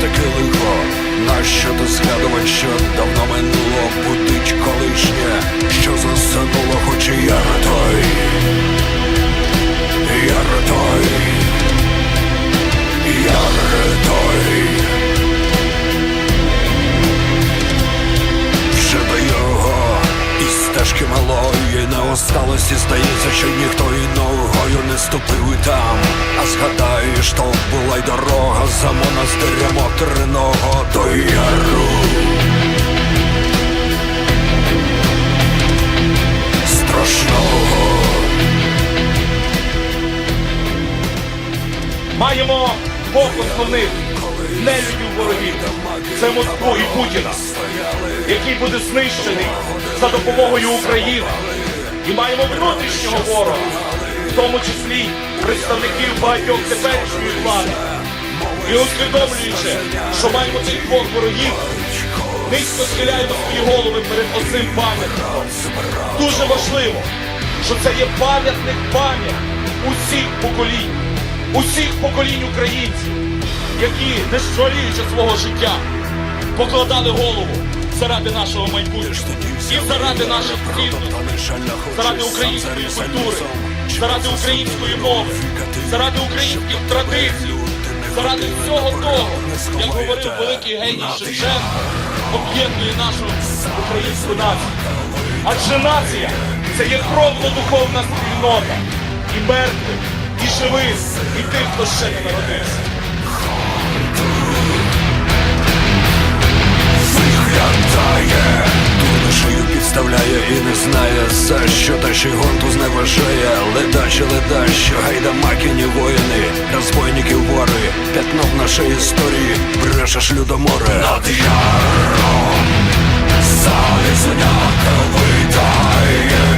таке лихо? Нащо ти згадувати, що давно минуло будить колишнє, що засинуло, хоч і я той, я той, я той. Вже до його і стежки малої не осталось, і здається, що ніхто і ногою не ступив і там. А згадаєш, то була й дорога за монастирем отриного до яру. Страшного. Маємо двох основних нелюдів ворогів. Це Москву і Путіна, який буде знищений за допомогою України. І маємо внутрішнього ворога, в тому числі представників багатьох теперішньої влади. І усвідомлюючи, що маємо цих двох ворогів, низько схиляємо свої голови перед оцим пам'ятником. Дуже важливо, що це є пам'ятник пам'ять усіх поколінь, усіх поколінь українців, які, не жаліючи свого життя, покладали голову заради нашого майбутнього і заради наших цінностей, заради української культури, заради української мови, заради українських традицій, заради всього того, як говорив великий геній Шевченко, об'єднує нашу українську націю. Адже нація це є кровно-духовна спільнота. І мертвих, і живих, і тих, хто ще не народився. Виглядає, і не знає за що та ще гонту зневажає Ледачі, ледачі, гайдамакіні воїни, розбойники вори, пятно в нашій історії, брешеш людоморе Над яром залізняка видає